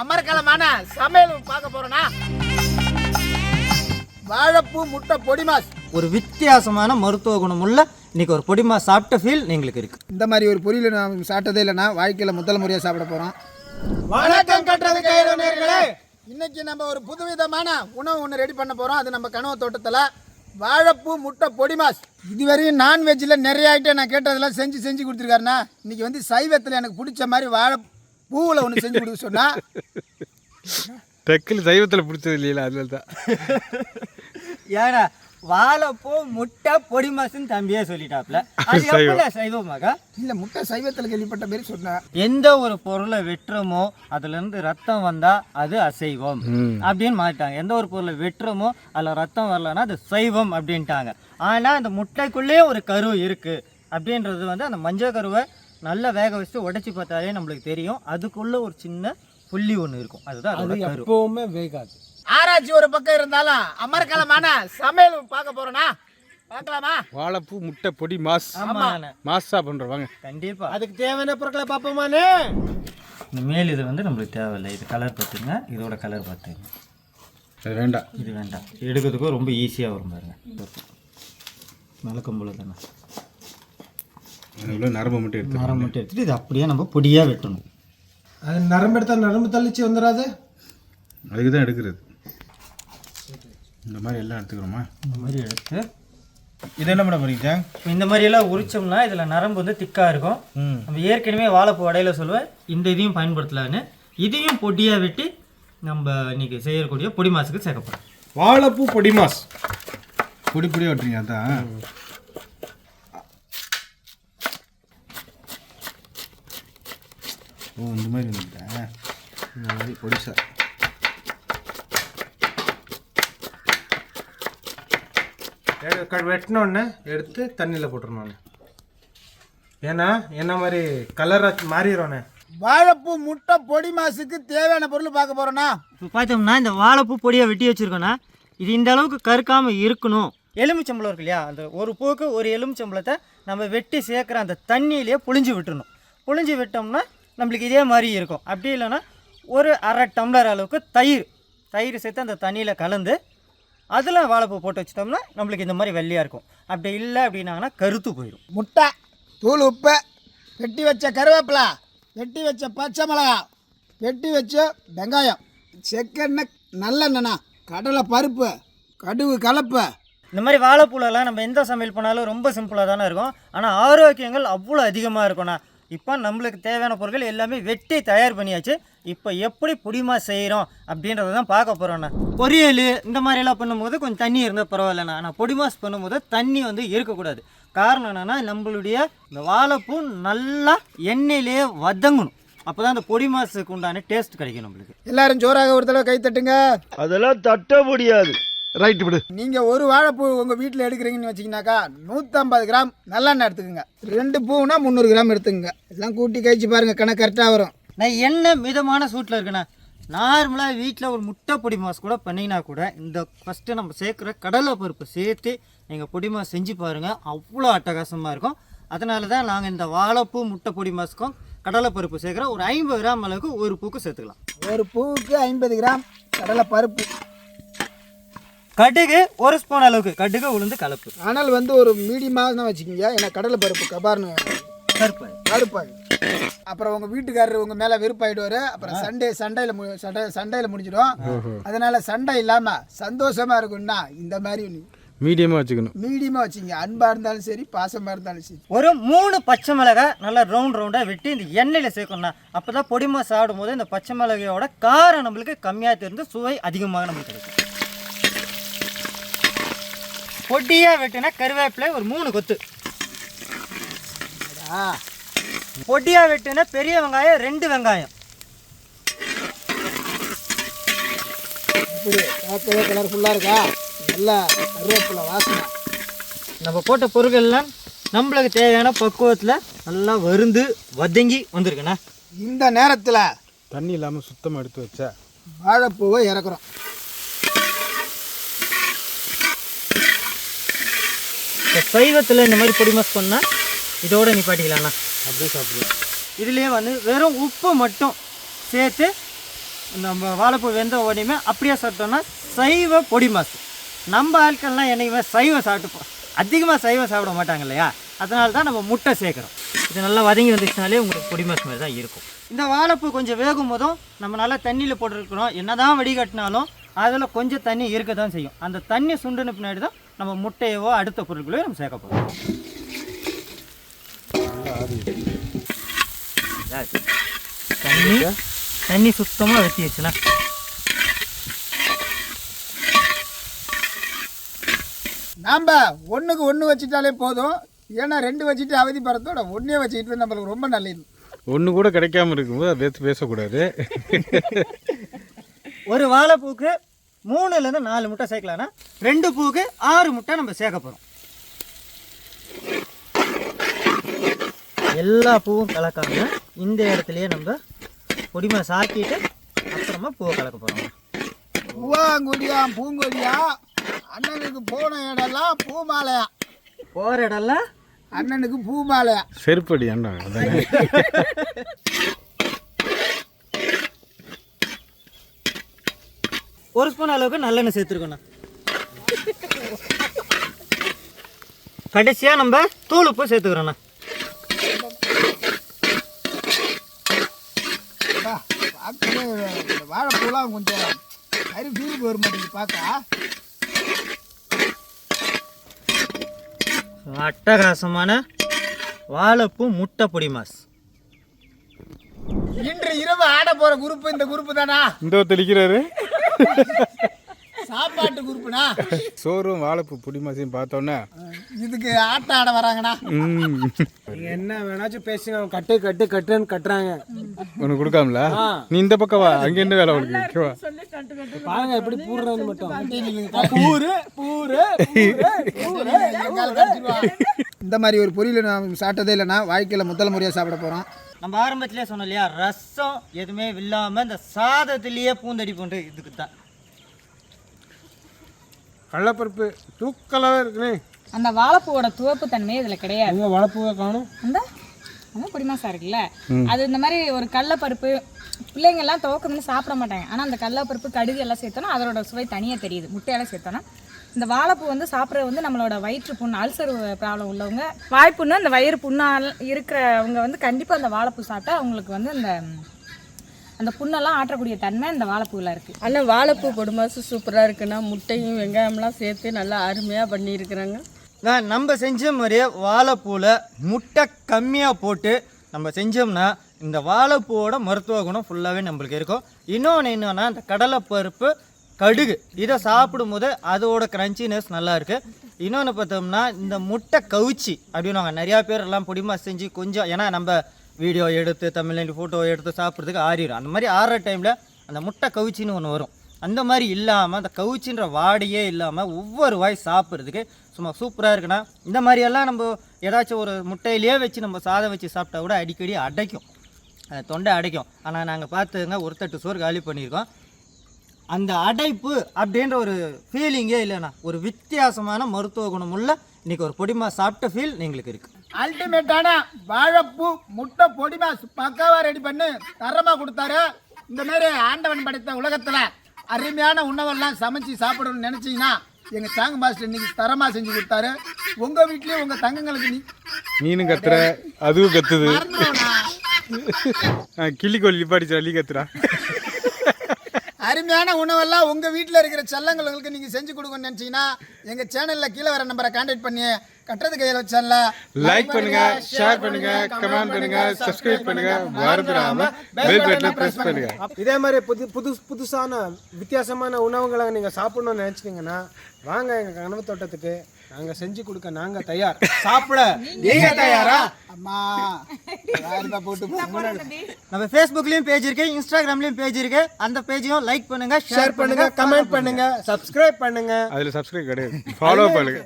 அமர்கலமான சமையல் பார்க்க போறோம்னா வாழைப்பூ முட்டை பொடி மாஸ். ஒரு வித்தியாசமான மருத்துவ குணமுள்ள இன்னைக்கு ஒரு பொடிமா சாப்பிட்ட ஃபீல் எங்களுக்கு இருக்கு. இந்த மாதிரி ஒரு பொரியல் நான் சாப்பிட்டதே இல்லைண்ணா வாழ்க்கையில் முதல் முறையாக சாப்பிட போகிறோம் வணக்கம் கட்டுறது கையில நேர்களே. இன்னைக்கு நம்ம ஒரு புதுவிதமான உணவு ஒன்று ரெடி பண்ண போறோம். அது நம்ம கனவு தோட்டத்தில் வாழைப்பூ முட்டை பொடி மாஸ். இதுவரையும் நான்வெஜ்ஜில் நிறைய ஐட்டம் நான் கேட்டதெல்லாம் செஞ்சு செஞ்சு கொடுத்துருக்காருண்ணா. இன்னைக்கு வந்து சைவத்தில் எனக்கு பிடிச்ச மாதிரி வாழை பூவில் ஒன்று செஞ்சு கொடுக்க சொன்னா டக்கில் சைவத்தில் பிடிச்சது இல்லையா அதில் தான் ஏடா வாழைப்பூ முட்டை பொடி மாசுன்னு தம்பியே சொல்லிட்டாப்ல. அது எப்படி சைவமாக்கா இல்லை முட்டை சைவத்தில் கேள்விப்பட்ட மாதிரி சொன்னேன் எந்த ஒரு பொருளை வெட்டுறோமோ அதுல இருந்து ரத்தம் வந்தா அது அசைவம் அப்படின்னு மாட்டாங்க எந்த ஒரு பொருளை வெட்டுறோமோ அதுல ரத்தம் வரலன்னா அது சைவம் அப்படின்ட்டாங்க. ஆனா அந்த முட்டைக்குள்ளேயே ஒரு கரு இருக்கு. அப்படின்றது வந்து அந்த மஞ்சள் கருவை நல்லா வேக வச்சு உடைச்சி பார்த்தாலே நம்மளுக்கு தெரியும். அதுக்குள்ள ஒரு சின்ன புள்ளி ஒன்று இருக்கும். அதுதான் கரு. எப்பவுமே வேகாது. ஆராய்ச்சி ஒரு பக்கம் இருந்தாலும் அமர்கலமான சமையல் பார்க்க போறோம்னா பார்க்கலாமா? வாழைப்பூ முட்டை பொடி மாஸ். ஆமா மாஸா பண்ணுறோம் வாங்க. கண்டிப்பா. அதுக்கு தேவையான பொருட்களை பார்ப்போமானே? இந்த மேல் இது வந்து நம்மளுக்கு தேவையில்லை. இது கலர் பார்த்துங்க. இதோட கலர் பார்த்துங்க. அது வேண்டாம். இது வேண்டாம். எடுக்கிறதுக்கும் ரொம்ப ஈஸியாக வரும் பாருங்க. மிளக்கம்புல தானே. இவ்வளோ நரம்பு மட்டும் எடுத்து மரம் மட்டும் எடுத்துட்டு இது அப்படியே நம்ம பொடியாக வெட்டணும். அது நரம்பு எடுத்தால் நரம்பு தள்ளிச்சு வந்துடாது அதுக்கு தான் எடுக்கிறது. இந்த மாதிரி எல்லாம் எடுத்துக்கிறோமா? இந்த மாதிரி எடுத்து. இது என்ன பண்ண போறீங்க இந்த மாதிரி எல்லாம் உரிச்சோம்னா இதில் நரம்பு வந்து திக்காக இருக்கும். நம்ம ஏற்கனவே வாழைப்பூ வடையில் சொல்லுவேன் இந்த இதையும் பயன்படுத்தலான்னு. இதையும் பொடியாக வெட்டி நம்ம இன்னைக்கு செய்யக்கூடிய பொடி மாசுக்கு சேர்க்கப்படுறோம் வாழைப்பூ பொடி மாஸ். பொடி பொடியாக வெட்டுறீங்க அதான். ஓ இந்த மாதிரி வந்துட்டேன் இந்த மாதிரி பொடிசா. வெட்டினோடனே எடுத்து தண்ணியில் போட்டுருணும் ஏன்னா என்ன மாதிரி கலரை மாறிடும்ண்ணே வாழைப்பூ முட்டை பொடி மாசுக்கு தேவையான பொருள் பார்க்க போறோம்னா? இப்போ பார்த்தோம்னா இந்த வாழைப்பூ பொடியாக வெட்டி வச்சுருக்கோன்னா இது இந்த அளவுக்கு கருக்காமல் இருக்கணும். எலுமிச்சம்பழம் இருக்கு இல்லையா? அந்த ஒரு பூக்கு ஒரு எலுமிச்சம்பழத்தை நம்ம வெட்டி சேர்க்குற அந்த தண்ணியிலேயே புழிஞ்சு விட்டுறணும். புழிஞ்சு விட்டோம்னா நம்மளுக்கு இதே மாதிரி இருக்கும். அப்படி இல்லைன்னா ஒரு அரை டம்ளர் அளவுக்கு தயிர் தயிர் சேர்த்து அந்த தண்ணியில் கலந்து அதில் வாழைப்பூ போட்டு வச்சிட்டோம்னா நம்மளுக்கு இந்த மாதிரி வெள்ளையாக இருக்கும். அப்படி இல்லை அப்படின்னாங்கன்னா கருத்து போயிடும் முட்டை தூள் உப்பு வெட்டி வச்ச கருவேப்பிலை வெட்டி வச்ச பச்சை மிளகா வெட்டி வச்ச வெங்காயம் செக்கெண்ணெய் நல்லெண்ணெண்ணா கடலை பருப்பு கடுகு கலப்பு. இந்த மாதிரி வாழைப்பூலெல்லாம் நம்ம எந்த சமையல் பண்ணாலும் ரொம்ப சிம்பிளாக தானே இருக்கும். ஆனால் ஆரோக்கியங்கள் அவ்வளோ அதிகமாக இருக்கும்ண்ணா. இப்போ நம்மளுக்கு தேவையான பொருட்கள் எல்லாமே வெட்டி தயார் பண்ணியாச்சு. இப்போ எப்படி புடிமா செய்கிறோம் அப்படின்றத தான் பார்க்க போகிறோண்ணா பொரியல் இந்த மாதிரிலாம் பண்ணும்போது கொஞ்சம் தண்ணி இருந்தால் பரவாயில்லண்ணா. ஆனால் பொடிமாஸ் பண்ணும்போது தண்ணி வந்து இருக்கக்கூடாது. காரணம் என்னென்னா நம்மளுடைய இந்த வாழைப்பூ நல்லா எண்ணெயிலேயே வதங்கணும். அப்போ தான் அந்த பொடி மாசுக்கு உண்டான டேஸ்ட் கிடைக்கும் நம்மளுக்கு. எல்லாரும் ஜோராக ஒரு தடவை கை தட்டுங்க. அதெல்லாம் தட்ட முடியாது. ரைட் விடு. நீங்கள் ஒரு வாழைப்பூ உங்கள் வீட்டில் எடுக்கிறீங்கன்னு வச்சிங்கனாக்கா நூற்றம்பது கிராம் நல்லெண்ணெய் எடுத்துக்கோங்க. ரெண்டு பூவுனா முந்நூறு கிராம் எடுத்துக்கோங்க. எல்லாம் கூட்டி கழிச்சு பாருங்கள் கணக்கு கரெக்டாக வரும். நான் என்ன மிதமான சூட்டில் இருக்குண்ணா நார்மலாக வீட்டில் ஒரு முட்டை பொடி மாஸ் கூட பண்ணினா கூட இந்த ஃபஸ்ட்டு நம்ம சேர்க்குற கடலை பருப்பு சேர்த்து நீங்கள் பொடி மாஸ் செஞ்சு பாருங்கள் அவ்வளோ அட்டகாசமாக இருக்கும். அதனால தான் நாங்கள் இந்த வாழைப்பூ முட்டை பொடி மாஸுக்கும் கடலை பருப்பு சேர்க்குறோம் ஒரு ஐம்பது கிராம் அளவுக்கு ஒரு பூக்கு சேர்த்துக்கலாம். ஒரு பூவுக்கு ஐம்பது கிராம் கடலை பருப்பு. கடுகு ஒரு ஸ்பூன் அளவுக்கு கடுகு உளுந்து கலப்பு. ஆனால் வந்து ஒரு மீடியமாக தான் வச்சுக்கிங்க. ஏன்னா கடலை பருப்பு கபார்னு கருப்பு. கருப்பாகு அப்புறம் உங்கள் வீட்டுக்காரர் உங்கள் மேலே வெறுப்பாயிடுவார். அப்புறம் சண்டே சண்டையில் மு சண்டை சண்டையில் முடிஞ்சிடும். அதனால சண்டை இல்லாமல் சந்தோஷமாக இருக்கும்னா இந்த மாதிரி மீடியமாக வச்சுக்கணும். மீடியமாக வச்சுங்க அன்பாக இருந்தாலும் சரி பாசமாக இருந்தாலும் சரி. ஒரு மூணு பச்சை மிளகாய் நல்லா ரவுண்ட் ரவுண்டாக வெட்டி இந்த எண்ணெயில் சேர்க்கணும்னா அப்போ தான் பொடிமா சாப்பிடும்போது இந்த பச்சை மிளகாயோட காரம் நம்மளுக்கு கம்மியாக தெரிந்து சுவை அதிகமாக நம்மளுக்கு கிடைக்கும். பொடியாக வெட்டினா கருவேப்பிலை ஒரு மூணு கொத்து. பொடியாக வெட்டினா பெரிய வெங்காயம் ரெண்டு வெங்காயம். பார்க்கவே கலர்ஃபுல்லாக இருக்கா? நல்லா கருவேப்பிலை வாசனை. நம்ம போட்ட பொருட்கள்லாம் நம்மளுக்கு தேவையான பக்குவத்தில் நல்லா வருந்து வதங்கி வந்திருக்குண்ணா. இந்த நேரத்தில் தண்ணி இல்லாமல் சுத்தமாக எடுத்து வச்சா? வாழைப்பூவை இறக்குறோம். இப்போ சைவத்தில் இந்த மாதிரி பொடி மாஸ் பண்ணால் இதோட நிப்பாட்டிக்கலாம்ண்ணா. அப்படியே சாப்பிடுவோம் இதுலேயே வந்து வெறும் உப்பு மட்டும் சேர்த்து நம்ம வாழைப்பூ வெந்த உடனே அப்படியே சாப்பிட்டோம்னா சைவ பொடி மாசு நம்ம ஆட்கள்லாம் என்னைக்குமே சைவம் சாப்பிட்டுப்போம். அதிகமாக சைவம் சாப்பிட மாட்டாங்க இல்லையா? அதனால தான் நம்ம முட்டை சேர்க்குறோம். இது நல்லா வதங்கி வந்துச்சுனாலே உங்களுக்கு பொடி மாசு மாதிரி தான் இருக்கும். இந்த வாழைப்பூ கொஞ்சம் வேகும் போதும் நம்ம நல்லா தண்ணியில் போட்டுருக்கிறோம் என்ன தான் வடிகட்டினாலும் அதில் கொஞ்சம் தண்ணி இருக்க தான் செய்யும். அந்த தண்ணி சுண்டுன பின்னாடி தான் நம்ம முட்டையவோ அடுத்த பொருட்களையோ நம்ம சேர்க்க போகிறோம் தண்ணி தண்ணி சுத்தமாக வச்சிடுச்சுண்ணா நாம் ஒன்றுக்கு ஒன்று வச்சுட்டாலே போதும். ஏன்னா ரெண்டு வச்சுட்டு அவதிப்படுறதோட ஒன்றே வச்சுக்கிட்டு நம்மளுக்கு ரொம்ப நல்லது. ஒன்று கூட கிடைக்காம இருக்கும்போது அதை பேசக்கூடாது. ஒரு வாழைப்பூக்கு மூணுலேருந்து நாலு முட்டை சேர்க்கலாம்னா ரெண்டு பூக்கு ஆறு முட்டை நம்ம சேர்க்க போகிறோம் எல்லா பூவும் கலக்காம இந்த இடத்துலயே நம்ம பொடிமை சாக்கிட்டு அப்புறமா பூவை கலக்க போகிறோம் பூவாங்குடியா பூங்கொடியா? அண்ணனுக்கு போன இடம்லாம் பூ மாலையா போகிற இடம்லாம் அண்ணனுக்கு பூ மாலையா செருப்படி அண்ணா ஒரு ஸ்பூன் அளவுக்கு நல்லெண்ணெய் சேர்த்துருக்கோண்ணா கடைசியாக நம்ம தூள் உப்பு சேர்த்துக்கிறோண்ணா வாழைப்பூலாம் கொஞ்சம் கறி ஃபீலுக்கு வர மாட்டேங்குது பார்க்க அட்டகாசமான வாழைப்பூ முட்டை பொடி மாஸ். இன்று இரவு ஆட போற குரூப் இந்த குரூப் தானா? இந்த தெளிக்கிறாரு சாப்பாட்டு குரூப்புனா சோறும் வாழைப்பூ புடி மாசையும் பார்த்தோன்னே. இதுக்கு ஆட்டம் ஆட வராங்கண்ணா. என்ன வேணாச்சும் பேசுங்க அவங்க கட்டு கட்டு கட்டுன்னு கட்டுறாங்க. உனக்கு கொடுக்காமல? நீ இந்த பக்கம் வா அங்கே என்ன வேலை உனக்கு. பாருங்க எப்படி பூடுறான்னு மட்டும். இந்த மாதிரி ஒரு பொரியல் நான் சாப்பிட்டதே இல்லைண்ணா. வாழ்க்கையில் முதல் முறையாக சாப்பிட போகிறோம் நம்ம ஆரம்பத்திலே சொன்னோம் இல்லையா ரசம் எதுவுமே இல்லாமல் இந்த சாதத்திலேயே பூந்தடி போன்று இதுக்கு தான். கடலப்பருப்பு தூக்கலாவே இருக்குனே. அந்த வாழைப்பூவோட துவப்பு தன்மை இதுல கிடையாது. எங்க வளப்பூவை காணும்? அந்த அந்த பொடிமாசா இருக்குல்ல? அது இந்த மாதிரி ஒரு கடலப்பருப்பு பிள்ளைங்க எல்லாம் துவக்கம்னு சாப்பிட மாட்டாங்க. ஆனா அந்த கடலப்பருப்பு கடுகு எல்லாம் சேர்த்தோன்னா அதோட சுவை தனியா தெரியுது. முட்டையெல்லாம் சேர்த்தோன்னா இந்த வாழைப்பூ வந்து சாப்பிட்றது வந்து நம்மளோட வயிற்று புண் அல்சர் ப்ராப்ளம் உள்ளவங்க. வாய்ப்புண்ணு அந்த வயிறு புண்ணால் இருக்கிறவங்க வந்து கண்டிப்பா அந்த வாழைப்பூ சாப்பிட்டா அவங்களுக்கு வந்து அந்த அந்த புண்ணெல்லாம் ஆற்றக்கூடிய தன்மை இந்த வாழைப்பூவில் இருக்கு. ஆனால் வாழைப்பூ பொடுமாசு சூப்பராக இருக்குண்ணா. முட்டையும் வெங்காயம்லாம் சேர்த்து நல்லா அருமையாக பண்ணியிருக்கிறாங்க. நான் நம்ம செஞ்ச மாதிரியே வாழைப்பூவில் முட்டை கம்மியாக போட்டு நம்ம செஞ்சோம்னா இந்த வாழைப்பூவோட மருத்துவ குணம் ஃபுல்லாகவே நம்மளுக்கு இருக்கும். இன்னொன்று என்னன்னா இந்த கடலைப்பருப்பு கடுகு. இதை சாப்பிடும் போது அதோட கிரன்ச்சினஸ் நல்லா இருக்குது இன்னொன்று பார்த்தோம்னா இந்த முட்டை கவுச்சி அப்படின்னு நிறையா பேர் எல்லாம் பொடிமா செஞ்சு கொஞ்சம் ஏன்னா நம்ம வீடியோ எடுத்து தமிழ்நாடு ஃபோட்டோ எடுத்து சாப்பிட்றதுக்கு ஆறிடும் அந்த மாதிரி ஆறுற டைமில் அந்த முட்டை கவுச்சின்னு ஒன்று வரும். அந்த மாதிரி இல்லாமல் அந்த கவுச்சின்ற வாடையே இல்லாமல் ஒவ்வொரு வாய் சாப்பிட்றதுக்கு சும்மா சூப்பராக இருக்குன்னா இந்த மாதிரியெல்லாம் நம்ம ஏதாச்சும் ஒரு முட்டையிலேயே வச்சு நம்ம சாதம் வச்சு சாப்பிட்டா கூட அடிக்கடி அடைக்கும். தொண்டை அடைக்கும். ஆனால் நாங்கள் பார்த்துங்க ஒரு தட்டு சோறு காலி பண்ணியிருக்கோம். அந்த அடைப்பு அப்படின்ற ஒரு ஃபீலிங்கே இல்லைண்ணா. ஒரு வித்தியாசமான மருத்துவ குணமுள்ள இன்னைக்கு ஒரு பொடிமா சாப்பிட்ட ஃபீல் எங்களுக்கு இருக்குது அல்டிமேட்டான வாழைப்பூ முட்டை பொடிமா பக்காவா ரெடி பண்ணி தரமா கொடுத்தாரு. இந்த மாதிரி ஆண்டவன் படைத்த உலகத்துல அருமையான உணவெல்லாம் சமைச்சு சாப்பிடணும்னு நினைச்சீங்கன்னா எங்க சாங் மாஸ்டர் இன்னைக்கு தரமா செஞ்சு கொடுத்தாரு. உங்க வீட்லயும் உங்க தங்கங்களுக்கு நீ நீனும் கத்துற அதுவும் கத்துது. கிள்ளிக்கோழி நிப்பாடிச்சு அள்ளி கத்துறா. அருமையான உணவெல்லாம் உங்கள் வீட்டில் இருக்கிற செல்லங்களுக்கு நீங்கள் செஞ்சு கொடுக்கணும்னு நினச்சிங்கன்னா எங்கள் சேனலில் கீழே வர நம்பரை கான்டாக்ட் பண்ணி கட்டுறது கையில் வச்சல லைக் பண்ணுங்க ஷேர் பண்ணுங்க கமெண்ட் பண்ணுங்க சப்ஸ்கிரைப் பண்ணுங்க மறந்துடாம பெல் பட்டனை பிரஸ் பண்ணுங்க. இதே மாதிரி புது புது புதுசான வித்தியாசமான உணவுகளை நீங்கள் சாப்பிடணும்னு நினச்சிட்டிங்கன்னா வாங்க எங்கள் கனவு தோட்டத்துக்கு நாங்கள் செஞ்சு கொடுக்க நாங்கள் தயார். சாப்பிட. நீங்க தயாரா? அம்மா. யாருப்பா போட்டு. நம்ம ஃபேஸ்புக்லேயும் பேஜ் இருக்கு இன்ஸ்டாகிராம்லேயும் பேஜ் இருக்கு. அந்த பேஜையும் லைக் பண்ணுங்க ஷேர் பண்ணுங்க கமெண்ட் பண்ணுங்க. சப்ஸ்கிரைப் பண்ணுங்க. அதுல சப்ஸ்கிரைப் கிடையாது. ஃபாலோ பண்ணுங்க.